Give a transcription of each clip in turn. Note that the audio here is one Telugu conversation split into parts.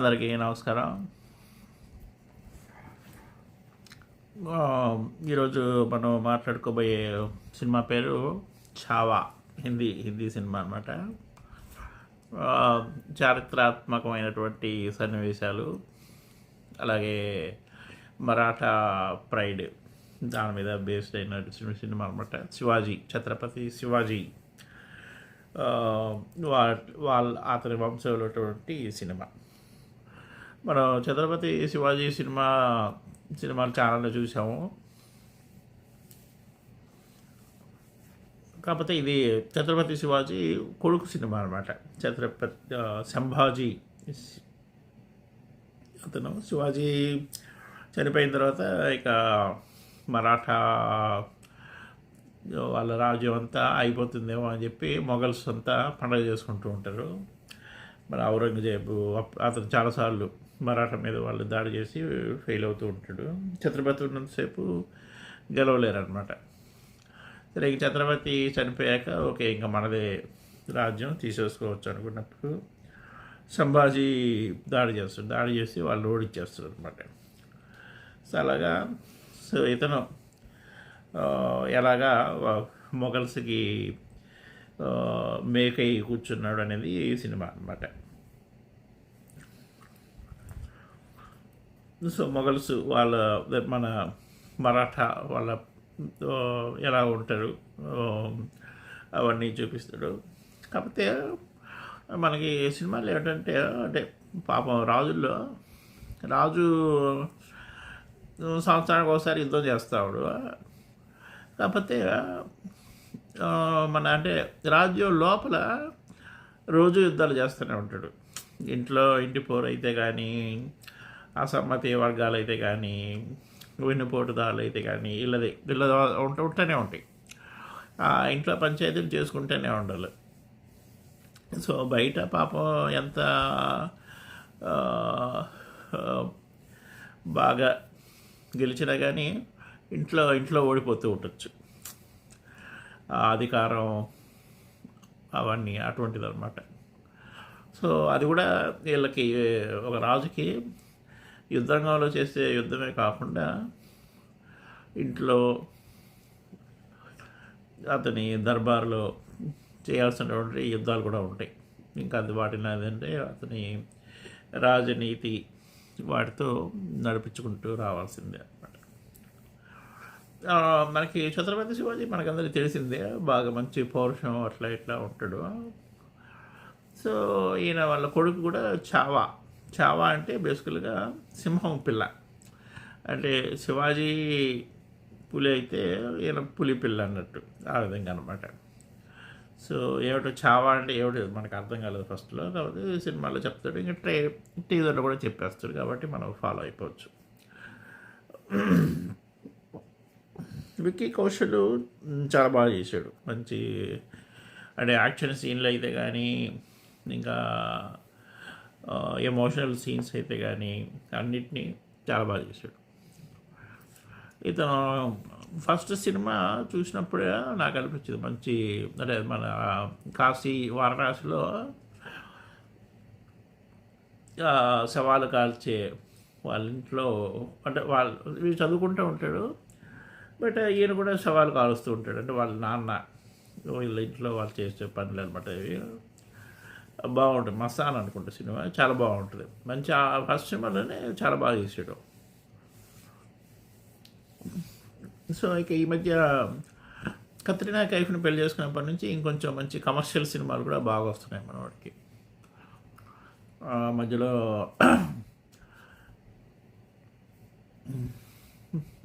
అందరికీ నమస్కారం. ఈరోజు మనం మాట్లాడుకోబోయే సినిమా పేరు ఛావా హిందీ హిందీ సినిమా అనమాట చారిత్రాత్మకమైనటువంటి సన్నివేశాలు అలాగే మరాఠా ప్రైడ్ దాని మీద బేస్డ్ అయిన సినిమా అనమాట శివాజీ ఛత్రపతి శివాజీ. వా వాళ్ళ అతని వంశంలో ఉన్నటువంటి సినిమా. మనం ఛత్రపతి శివాజీ సినిమా సినిమాలు ఛానల్లో చూసాము కాకపోతే ఇది ఛత్రపతి శివాజీ కొడుకు సినిమా అనమాట ఛత్రపతి సంభాజీ అతను శివాజీ చనిపోయిన తర్వాత ఇక మరాఠా వాళ్ళ రాజ్యం అంతా అయిపోతుందేమో అని చెప్పి మొఘల్స్ అంతా పండగ చేసుకుంటూ ఉంటారు. మరి ఔరంగజేబు అప్- అతను చాలాసార్లు మరాఠా మీద వాళ్ళు దాడి చేసి ఫెయిల్ అవుతూ ఉంటాడు. ఛత్రపతి ఉన్నంతసేపు గెలవలేరు అనమాట సరే ఇంక ఛత్రపతి చనిపోయాక ఓకే ఇంకా మనదే రాజ్యం తీసేసుకోవచ్చు అనుకున్నప్పుడు సంభాజీ దాడి చేస్తాడు. దాడి చేసి వాళ్ళు ఓడిచ్చేస్తారు అనమాట సో అలాగా సో ఇతను ఎలాగా మొగల్స్కి మొఘల్స్కి మేకై కూర్చున్నాడు అనేది ఈ సినిమా అనమాట సో మొఘల్స్ వాళ్ళ మన మరాఠా వాళ్ళ ఎలా ఉంటారు అవన్నీ చూపిస్తాడు. కాకపోతే మనకి సినిమాలు ఏంటంటే అంటే పాపం రాజుల్లో రాజు సంవత్సరానికి ఒకసారి యుద్ధం చేస్తాడు. కాకపోతే మన అంటే రాజ్యం లోపల రోజు యుద్ధాలు చేస్తూనే ఉంటాడు. ఇంట్లో ఇంటి పోరు అయితే కానీ అసమ్మతి వర్గాలు అయితే కానీ వెన్నుపోటుదారులు అయితే కానీ ఇళ్ళది వీళ్ళ ఉంటూ ఉంటూనే ఉంటాయి. ఆ ఇంట్లో పంచాయతీలు చేసుకుంటూనే ఉండాలి. సో బయట పాపం ఎంత బాగా గెలిచినా కానీ ఇంట్లో ఇంట్లో ఓడిపోతూ ఉండొచ్చు. అధికారం అవన్నీ అటువంటిది అనమాట సో అది కూడా వీళ్ళకి ఒక రాజుకి యుద్ధంగంలో చేసే యుద్ధమే కాకుండా ఇంట్లో అతని దర్బార్లో చేయాల్సినటువంటి యుద్ధాలు కూడా ఉంటాయి. ఇంకా అది వాటిని ఏంటంటే అతని రాజనీతి వాటితో నడిపించుకుంటూ రావాల్సిందే అనమాట మనకి ఛత్రపతి శివాజీ మనకందరికీ తెలిసిందే బాగా మంచి పౌరుషం అట్లా ఇట్లా ఉంటాడు. సో ఈయన వాళ్ళ కొడుకు కూడా చావా. చావా అంటే బేసికల్గా సింహం పిల్ల. అంటే శివాజీ పులి అయితే ఈయన పులి పిల్ల అన్నట్టు ఆ విధంగా అనమాట సో ఏమిటో చావా అంటే ఏమిటో మనకు అర్థం కాలేదు ఫస్ట్లో. కాబట్టి సినిమాలో చెప్తాడు. ఇంకా ట్రే టీజర్లో కూడా చెప్పేస్తాడు. కాబట్టి మనం ఫాలో అయిపోవచ్చు. విక్కీ కౌశల్ చాలా బాగా చేశాడు. మంచి అంటే యాక్షన్ సీన్లు అయితే కానీ ఇంకా ఎమోషనల్ సీన్స్ అయితే కానీ అన్నిటినీ చాలా బాగా చేశాడు. ఇతను ఫస్ట్ సినిమా చూసినప్పుడే నాకు అనిపించింది మంచి అంటే మన కాశీ వారణాసిలో సవాలు కాల్చే వాళ్ళ ఇంట్లో అంటే వాళ్ళు వీడు చదువుకుంటూ ఉంటాడు బట్ ఈయన కూడా సవాలు కాలుస్తూ ఉంటాడు. అంటే వాళ్ళ నాన్న వీళ్ళ ఇంట్లో వాళ్ళు చేసే పనులు అనమాట ఇవి. బాగుంటుంది. మసాన్ అనుకుంటా సినిమా. చాలా బాగుంటుంది. మంచి ఫస్ట్ సినిమాలోనే చాలా బాగా చేసాడు. సో ఇక ఈ మధ్య కత్రినా కైఫ్ని పెళ్ళి చేసుకున్నప్పటి నుంచి ఇంకొంచెం మంచి కమర్షియల్ సినిమాలు కూడా బాగా వస్తున్నాయి మన వాడికి. ఆ మధ్యలో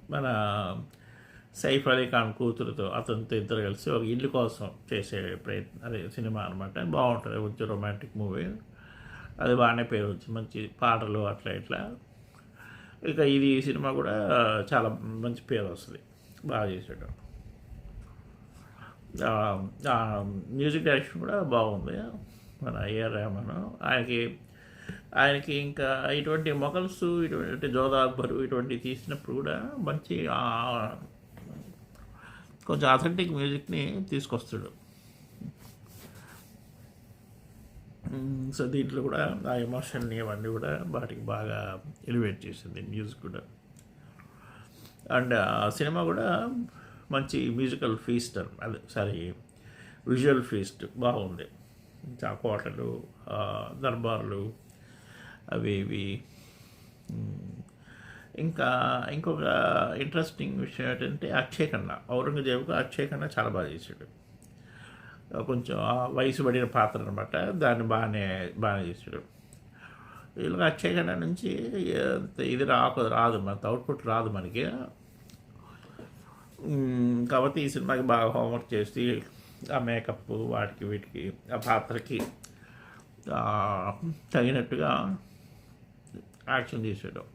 మన సైఫ్ అలీ ఖాన్ కూతురుతో అతనితో ఇద్దరు కలిసి ఒక ఇల్లు కోసం చేసే ప్రయత్నం అదే సినిమా అనమాట బాగుంటుంది కొంచెం రొమాంటిక్ మూవీ అది బాగానే పేరు వచ్చింది మంచి పాటలు అట్లా ఇట్లా. ఇక ఇది సినిమా కూడా చాలా మంచి పేరు వస్తుంది బాగా చేసాడు మ్యూజిక్ డైరెక్షన్ కూడా బాగుంది మన ఏఆర్ రెహమాన్ ఆయనకి ఆయనకి ఇంకా ఇటువంటి మొఘల్స్ ఇటువంటి జోధా అక్బరు ఇటువంటి తీసినప్పుడు కూడా మంచి కొంచెం అథెంటిక్ మ్యూజిక్ని తీసుకొస్తాడు. సో దీంట్లో కూడా ఆ ఎమోషన్ని అవన్నీ కూడా వాటికి బాగా ఎలివేట్ చేసింది మ్యూజిక్ కూడా. అండ్ ఆ సినిమా కూడా మంచి మ్యూజికల్ ఫీస్ట్ అదే సారీ విజువల్ ఫీస్ట్ బాగుంది. ఆ కోటలు దర్బార్లు అవి ఇవి ఇంకా ఇంకొక ఇంట్రెస్టింగ్ విషయం ఏంటంటే అక్షయ్ ఖన్నా ఔరంగజేబుకు అక్షయ్ ఖన్నా చాలా బాగా చేశాడు. కొంచెం వయసు పడిన పాత్ర అనమాట దాన్ని బాగానే బాగానే చేశాడు. వీళ్ళకి అక్షయ్ ఖన్నా నుంచి ఇది రాకు రాదు మన అవుట్పుట్ రాదు మనకి. కాబట్టి ఈ సినిమాకి బాగా హోంవర్క్ చేసి ఆ మేకప్ వాటికి వీటికి ఆ పాత్రకి తగినట్టుగా యాక్షన్ చేసాడు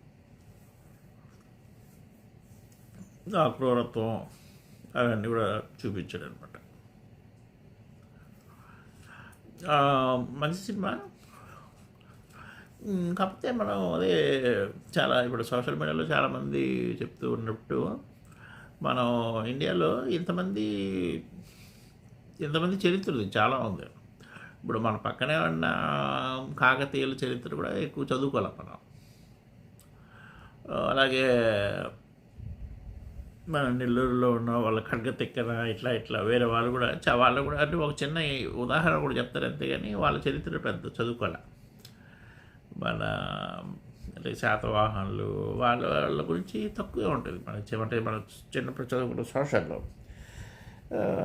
ఆ క్రూరత్వం అవన్నీ కూడా చూపించాడు అనమాట మంచి సినిమా. కాకపోతే మనం అదే చాలా ఇప్పుడు సోషల్ మీడియాలో చాలామంది చెప్తూ ఉన్నట్టు మనం ఇండియాలో ఇంతమంది ఇంతమంది చరిత్రలు చాలా ఉంది. ఇప్పుడు మన పక్కనే ఉన్న కాకతీయుల చరిత్ర కూడా ఎక్కువ చదువుకోవాలి మనం. అలాగే మన నెల్లూరులో ఉన్న వాళ్ళ ఖడ్గ తిక్కన ఇట్లా ఇట్లా వేరే వాళ్ళు కూడా చ- వాళ్ళు కూడా అంటే ఒక చిన్న ఉదాహరణ కూడా చెప్తారు అంతేగాని వాళ్ళ చరిత్ర పెద్ద చదువుకోవాలి మన అంటే శాతవాహనులు వాళ్ళ వాళ్ళ గురించి తక్కువే ఉంటుంది మన అంటే మన చిన్నప్పుడు చదువుకున్న సోషల్లో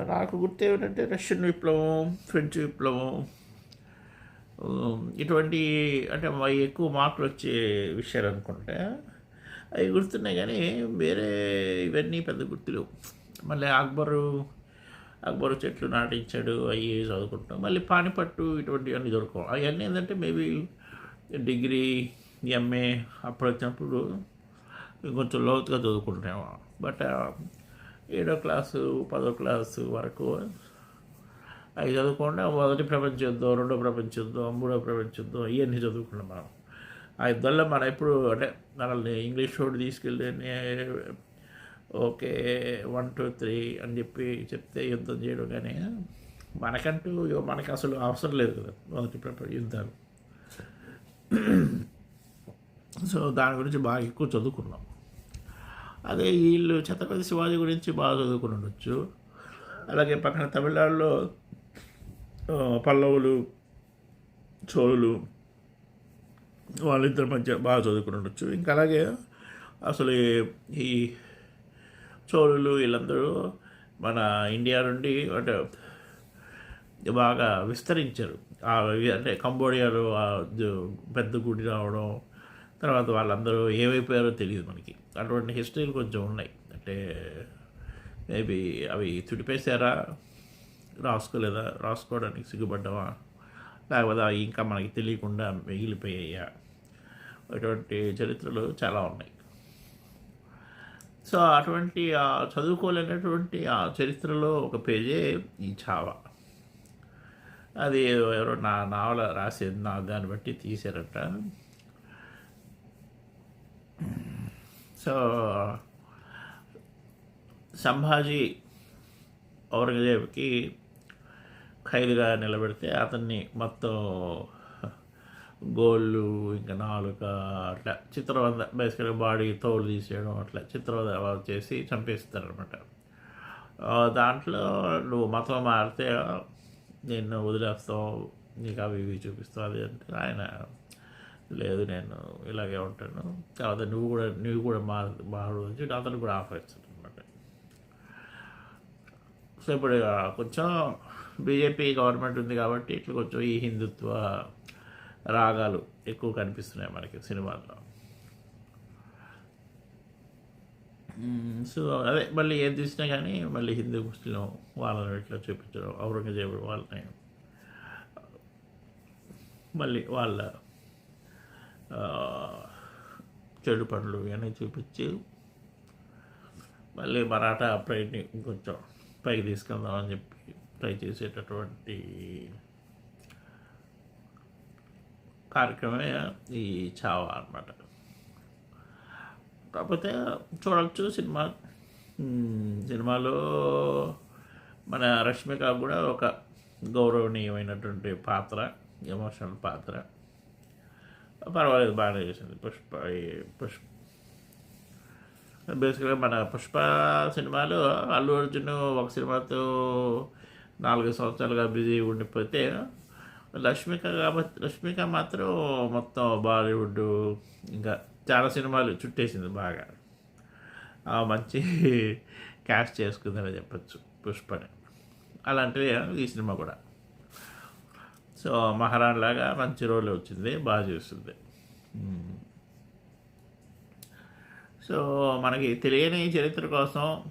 నాకు గుర్తు ఏమిటంటే రష్యన్ విప్లవం ఫ్రెంచ్ విప్లవం ఇటువంటి అంటే ఎక్కువ మార్కులు వచ్చే విషయాలు అనుకుంటే అవి గుర్తున్నాయి కానీ వేరే ఇవన్నీ పెద్ద గుర్తులేవు. మళ్ళీ అక్బరు అక్బరు చెట్లు నాటించాడు అవి చదువుకుంటాం మళ్ళీ పానిపట్టు ఇటువంటివన్నీ దొరకవు. అవన్నీ ఏంటంటే మేబీ డిగ్రీ ఎంఏ అప్పుడు వచ్చినప్పుడు కొంచెం లోతుగా చదువుకుంటాము బట్ ఏడో క్లాసు పదో క్లాసు వరకు అవి చదువుకుండా మొదటి ప్రపంచ యుద్ధం రెండో ప్రపంచ యుద్ధం మూడో ప్రపంచ యుద్ధం ఇవన్నీ చదువుకున్నాం మనం. ఆ యుద్ధంలో మనం ఎప్పుడు అంటే మనల్ని ఇంగ్లీష్ వాడు తీసుకెళ్ళి ఓకే వన్ టూ త్రీ అని చెప్పి చెప్తే యుద్ధం చేయడం కానీ మనకంటూ మనకు అసలు అవసరం లేదు కదా మొదటి ప్రపంచ యుద్ధాలు. సో దాని గురించి బాగా ఎక్కువ చదువుకున్నాం. అదే వీళ్ళు ఛత్రపతి శివాజీ గురించి బాగా చదువుకుని ఉండొచ్చు. అలాగే పక్కన తమిళనాడులో పల్లవులు చోళులు వాళ్ళిద్దరి మధ్య బాగా చదువుకుని ఉండొచ్చు. ఇంకా అలాగే అసలు ఈ- చోళులు వీళ్ళందరూ మన ఇండియా నుండి అంటే బాగా విస్తరించారు. అంటే కంబోడియాలో పెద్ద గుడి రావడం తర్వాత వాళ్ళందరూ ఏమైపోయారో తెలియదు మనకి. అటువంటి హిస్టరీలు కొంచెం ఉన్నాయి. అంటే మేబీ అవి తుడిపేశారా రాసుకోలేదా రాసుకోవడానికి సిగ్గుపడ్డావా లేకపోతే ఇంకా మనకి తెలియకుండా మిగిలిపోయాయా? అటువంటి చరిత్రలు చాలా ఉన్నాయి. సో అటువంటి ఆ చదువుకోలేనటువంటి ఆ చరిత్రలో ఒక పేజే ఈ చావా. అది ఎవరో నా నావల రాసేది నా దాన్ని బట్టి తీశారట. సో సంభాజీ ఔరంగజేబుకి ఖైదుగా నిలబెడితే అతన్ని మొత్తం గోళ్ళు ఇంకా నాలుక అట్లా. చిత్రవద బేసికల్గా బాడీ తోలు తీసేయడం అట్లా. చిత్రవద చేసి చంపేస్తారనమాట దాంట్లో నువ్వు మతం మారితే నిన్ను వదిలేస్తావు నీకు అవి ఇవి చూపిస్తావు అది అంటే ఆయన లేదు నేను ఇలాగే ఉంటాను. తర్వాత నువ్వు కూడా నువ్వు కూడా మారు మారు అని చెప్పి అతను కూడా ఆఫర్ ఇస్తాడు అనమాట సో ఇప్పుడు కొంచెం బీజేపీ గవర్నమెంట్ ఉంది కాబట్టి ఇట్లా కొంచెం ఈ హిందుత్వ రాగాలు ఎక్కువ కనిపిస్తున్నాయి మనకి సినిమాల్లో. సో అదే మళ్ళీ ఏది తీసినా కానీ మళ్ళీ హిందూ ముస్లిం వాళ్ళని ఇట్లా చూపించడం ఔరంగజేబుడు వాళ్ళని మళ్ళీ వాళ్ళ చెడు పనులు ఇవన్నీ చూపించి మళ్ళీ మరాఠా ప్రైడ్ని ఇంకొంచెం పైకి తీసుకెళ్దామని చెప్పి ట్రై చేసేటటువంటి కార్యక్రమే ఈ చావా అన్నమాట. కాకపోతే చూడవచ్చు సినిమా. సినిమాలో మన రష్మిక కూడా ఒక గౌరవనీయమైనటువంటి పాత్ర ఎమోషనల్ పాత్ర. పర్వాలేదు బాగానే చేసింది. పుష్ప పుష్ప బేసిక్గా మన పుష్ప సినిమాలో అల్లు అర్జున్ ఒక సినిమాతో నాలుగు సంవత్సరాలుగా బిజీ ఉండిపోతే లక్ష్మిక కాబట్టి లక్ష్మిక మాత్రం మొత్తం బాలీవుడ్ ఇంకా చాలా సినిమాలు చుట్టేసింది బాగా. ఆ మంచి క్యాస్ట్ చేసుకుందని చెప్పచ్చు పుష్పని. అలాంటివి ఈ సినిమా కూడా. సో మహారాణి లాగా మంచి రోల్ వచ్చింది బాగా చేస్తుంది. సో మనకి తెలియని చరిత్ర కోసం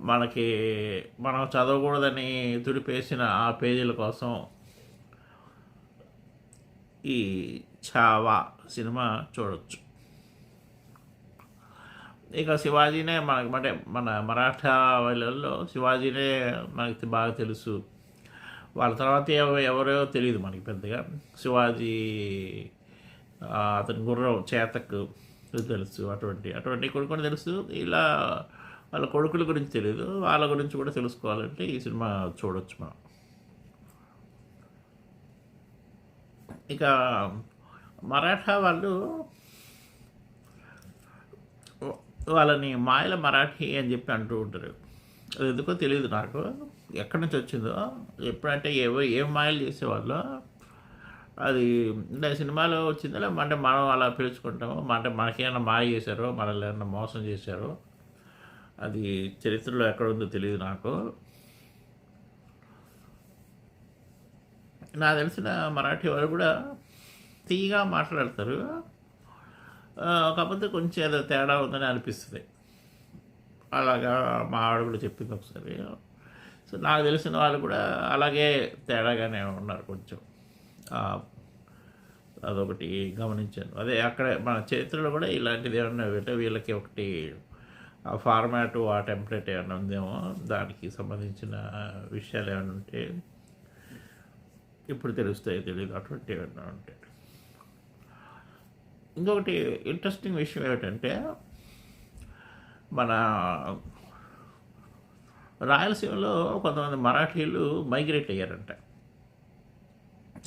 మనకి మనం చదవకూడదని తుడిపేసిన ఆ పేజీల కోసం ఈ చావా సినిమా చూడొచ్చు. ఇక శివాజీనే మనకి అంటే మన మరాఠా వాళ్ళల్లో శివాజీనే మనకి బాగా తెలుసు. వాళ్ళ తర్వాత ఎవరో తెలియదు మనకి పెద్దగా. శివాజీ అతని గుర్రం చేతకు తెలుసు అటువంటి అటువంటి కొన్ని కొన్ని తెలుసు. ఇలా వాళ్ళ కొడుకుల గురించి తెలియదు వాళ్ళ గురించి కూడా తెలుసుకోవాలంటే ఈ సినిమా చూడొచ్చు మనం. ఇక మరాఠా వాళ్ళు వాళ్ళని మాయల మరాఠీ అని చెప్పి అంటూ ఉంటారు. అది ఎందుకో తెలియదు నాకు. ఎక్కడి నుంచి వచ్చిందో ఎప్పుడంటే ఏవో ఏం మాయలు చేసేవాళ్ళు అది అంటే సినిమాలో వచ్చిందో అంటే మనం అలా పిలుచుకుంటాము అంటే మనకేమైనా మాయ చేశారో మనల్ని ఏమైనా మోసం చేశారో అది చరిత్రలో ఎక్కడ ఉందో తెలియదు నాకు. నాకు తెలిసిన మరాఠీ వాళ్ళు కూడా తీయగా మాట్లాడతారు. కాకపోతే కొంచెం ఏదో తేడా ఉందని అనిపిస్తుంది. అలాగా మా ఆవిడ కూడా చెప్పింది ఒకసారి. సో నాకు తెలిసిన వాళ్ళు కూడా అలాగే తేడాగానే ఉన్నారు కొంచెం. అదొకటి గమనించాను. అదే అక్కడ మన చరిత్రలో కూడా ఇలాంటిది ఏమన్నా అంటే వీళ్ళకి ఒకటి ఆ ఫార్మాట్ ఆ టెంప్లెట్ ఏమైనా ఉందేమో దానికి సంబంధించిన విషయాలు ఏమైనా ఉంటే ఇప్పుడు తెలుస్తాయి తెలియదు అటువంటి ఏమైనా ఉంటే. ఇంకొకటి ఇంట్రెస్టింగ్ విషయం ఏమిటంటే మన రాయలసీమలో కొంతమంది మరాఠీలు మైగ్రేట్ అయ్యారంట.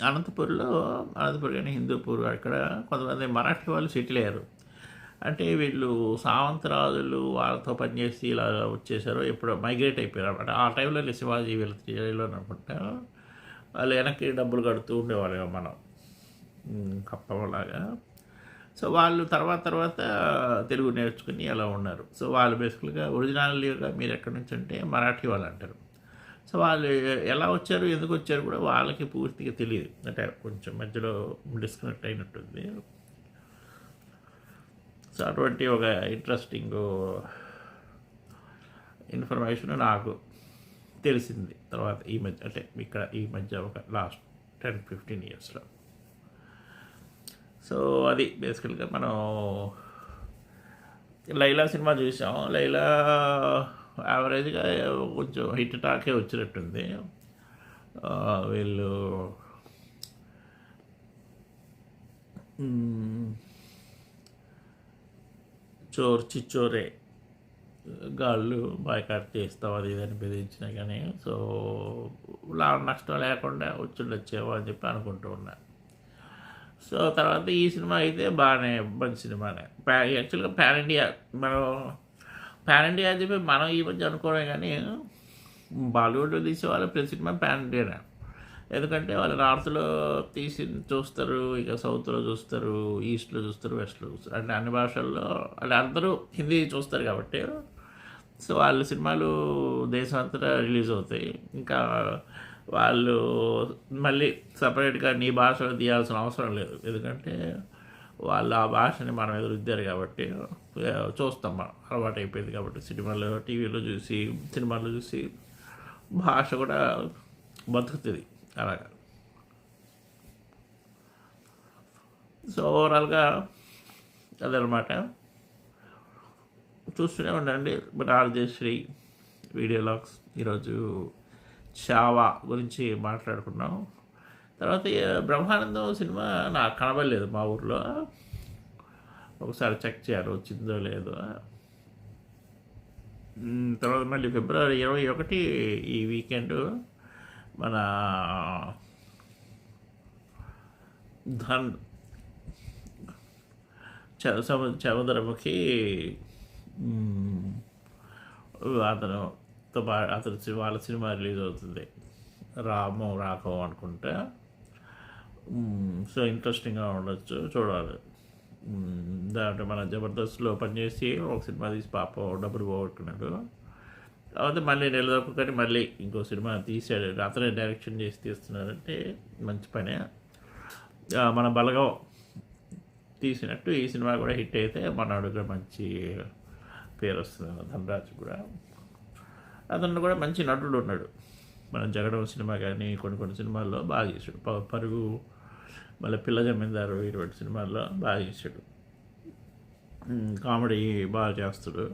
అనంతపూర్లో అనంతపూర్ కానీ హిందూపూర్ అక్కడ కొంతమంది మరాఠీ వాళ్ళు సెటిల్ అయ్యారు. అంటే వీళ్ళు సావంతరాజులు వాళ్ళతో పనిచేసి ఇలా వచ్చేసారో ఎప్పుడో మైగ్రేట్ అయిపోయారు అనమాట ఆ టైంలో శివాజీ వీళ్ళ జైల్లో అనుకుంటా. వాళ్ళు వెనక్కి డబ్బులు కడుతూ ఉండేవాళ్ళు మనం. కప్పలాగా. సో వాళ్ళు తర్వాత తర్వాత తెలుగు నేర్చుకుని అలా ఉన్నారు. సో వాళ్ళు బేసికల్గా ఒరిజినాలిటీగా మీరు ఎక్కడి నుంచి అంటే మరాఠీ వాళ్ళు అంటారు. సో వాళ్ళు ఎలా వచ్చారు ఎందుకు వచ్చారు కూడా వాళ్ళకి పూర్తిగా తెలియదు. అంటే కొంచెం మధ్యలో డిస్కనెక్ట్ అయినట్టుంది. సో అటువంటి ఒక ఇంట్రెస్టింగ్ ఇన్ఫర్మేషన్ నాకు తెలిసింది. తర్వాత ఈ మధ్య అంటే ఇక్కడ ఈ మధ్య ఒక లాస్ట్ టెన్ ఫిఫ్టీన్ ఇయర్స్లో సో అది బేసికల్గా మనం లైలా సినిమా చూసాం. లైలా యావరేజ్గా కొంచెం హిట్ టాకే వచ్చినట్టుంది. వీళ్ళు మ్మ్, చోర్ చిచ్చోరే గాళ్ళు బాయ్కాట్ చేస్తాం అది ఇదని అని బెదిరించినా కానీ సో లాభ నష్టం లేకుండా వచ్చిండొచ్చేమో అని చెప్పి అనుకుంటూ ఉన్నా. సో తర్వాత ఈ సినిమా అయితే బాగానే మంచి సినిమానే. యాక్చువల్గా ప్యాన్ ఇండియా మనం ప్యాన్ ఇండియా అని చెప్పి మనం ఈ మధ్య అనుకోవడం కానీ బాలీవుడ్లో తీసే వాళ్ళు ప్రతి సినిమా ప్యాన్ ఇండియానే. ఎందుకంటే వాళ్ళు నార్త్లో తీసి చూస్తారు ఇక సౌత్లో చూస్తారు ఈస్ట్లో చూస్తారు వెస్ట్లో చూస్తారు. అంటే అన్ని భాషల్లో అంటే అందరూ హిందీ చూస్తారు కాబట్టి సో వాళ్ళ సినిమాలు దేశమంతటా రిలీజ్ అవుతాయి. ఇంకా వాళ్ళు మళ్ళీ సపరేట్గా నీ భాషలో తీయాల్సిన అవసరం లేదు. ఎందుకంటే వాళ్ళు ఆ భాషని మనం ఎదురుద్దారు కాబట్టి చూస్తాం మనం. అలవాటు అయిపోయింది కాబట్టి సినిమాలో టీవీలో చూసి సినిమాలో చూసి భాష కూడా బతుకుతుంది అలాగా. సో ఓవరాల్గా అదనమాట చూస్తూనే ఉండండి. మన ఆర్జశ్రీ వీడియో లాగ్స్. ఈరోజు చావా గురించి మాట్లాడుకున్నాం. తర్వాత బ్రహ్మానందం సినిమా నాకు కనబడలేదు మా ఊర్లో. ఒకసారి చెక్ చేయాలి వచ్చిందో లేదో. తర్వాత మళ్ళీ ఫిబ్రవరి ఇరవై ఒకటి ఈ వీకెండ్ మన ధన్ చ- సము- సముద్రముఖి అతను అతను వాళ్ళ సినిమా రిలీజ్ అవుతుంది. రామో రాకో అనుకుంటా. సో ఇంట్రెస్టింగ్గా ఉండొచ్చు చూడాలి. దాంట్లో మన జబర్దస్త్లో పనిచేసి ఒక సినిమా తీసి పాప డబ్బులు పోగొట్టుకున్నాడు. తర్వాత మళ్ళీ నిలదొక్కుని మళ్ళీ ఇంకో సినిమా తీసాడు. అతనే డైరెక్షన్ చేసి తీస్తున్నాడంటే మంచి పనే. మన బలగం తీసినట్టు ఈ సినిమా కూడా హిట్ అయితే మన కూడా మంచి పేరు వస్తుంది ధనరాజు కూడా. అతను కూడా మంచి నటుడు ఉన్నాడు. మనం జగడం సినిమా కానీ కొన్ని కొన్ని సినిమాల్లో బాగా చేశాడు. పరుగు మళ్ళీ పిల్ల జమీందారు ఇటువంటి సినిమాల్లో బాగా చేశాడు. కామెడీ బాగా చేస్తాడు.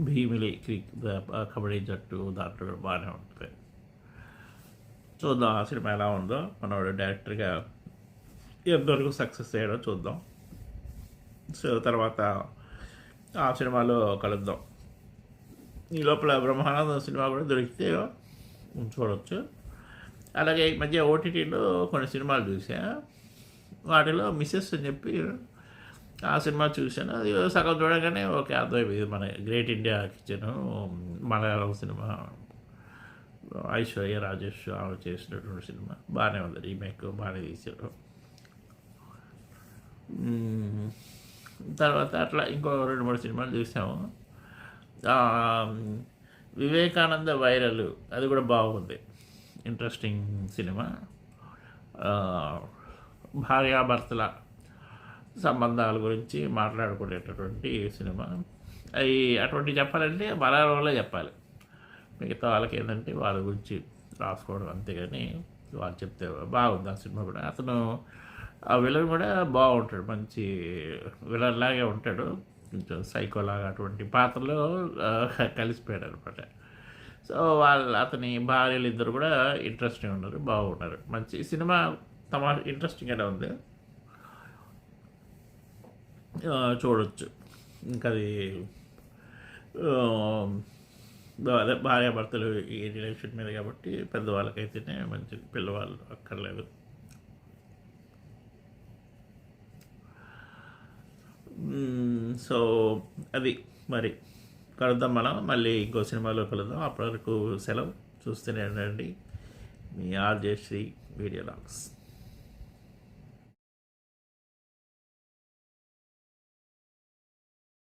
భీమిలి క్రిక్ కబడ్డీ జట్టు దాంట్లో బాగానే ఉంటుంది. చూద్దాం ఆ సినిమా ఎలా ఉందో. మనవాడు డైరెక్టర్గా ఎంతవరకు సక్సెస్ అయ్యాడో చూద్దాం. సో తర్వాత ఆ సినిమాలో కలుద్దాం. ఈ లోపల బ్రహ్మానందం సినిమా కూడా దొరికితే చూడవచ్చు అలాగే ఈ మధ్య ఓటీటీలో కొన్ని సినిమాలు చూసా. వాటిలో మిస్సెస్ అని చెప్పి ఆ సినిమా చూశాను. అది సగం చూడగానే ఓకే అర్థమైపోయింది. మన great India kitchen Malayalam cinema Aishwarya Rajesh ఆమె చేసినటువంటి సినిమా. బాగానే ఉంది. రీమేక్ బాగానే తీశారు. తర్వాత అట్లా ఇంకో రెండు మూడు సినిమాలు చూసాము. వివేకానంద వైరల్ అది కూడా బాగుంది. ఇంట్రెస్టింగ్ సినిమా భార్యాభర్తల సంబంధాల గురించి మాట్లాడుకునేటటువంటి సినిమా. అవి అటువంటి చెప్పాలంటే మలయాళంలో చెప్పాలి. మిగతా వాళ్ళకి ఏంటంటే వాళ్ళ గురించి రాసుకోవడం అంతేగాని వాళ్ళు చెప్తే బాగుంది ఆ సినిమా కూడా. అతను ఆ విలన్ కూడా బాగుంటాడు. మంచి విలన్ లాగే ఉంటాడు. కొంచెం సైకోలాగా అటువంటి పాత్రలో కలిసిపోయాడు అనమాట సో వాళ్ళ అతని భార్యలు ఇద్దరు కూడా ఇంట్రెస్టింగ్ ఉన్నారు బాగున్నారు. మంచి సినిమా తమ ఇంట్రెస్టింగ్గానే ఉంది. చూడొచ్చు. ఇంకా అది అదే భార్యాభర్తలు ఈ రిలేషన్ మీద కాబట్టి పెద్దవాళ్ళకైతేనే మంచిది. పిల్లవాళ్ళు అక్కర్లేదు. సో అది మరి కలుద్దాం మనం. మళ్ళీ ఇంకో సినిమాలో కలుద్దాం. అప్పటి వరకు సెలవు. చూస్తూనే ఉండండి. మీ ఆర్జేశ్రీ వీడియో లాగ్స్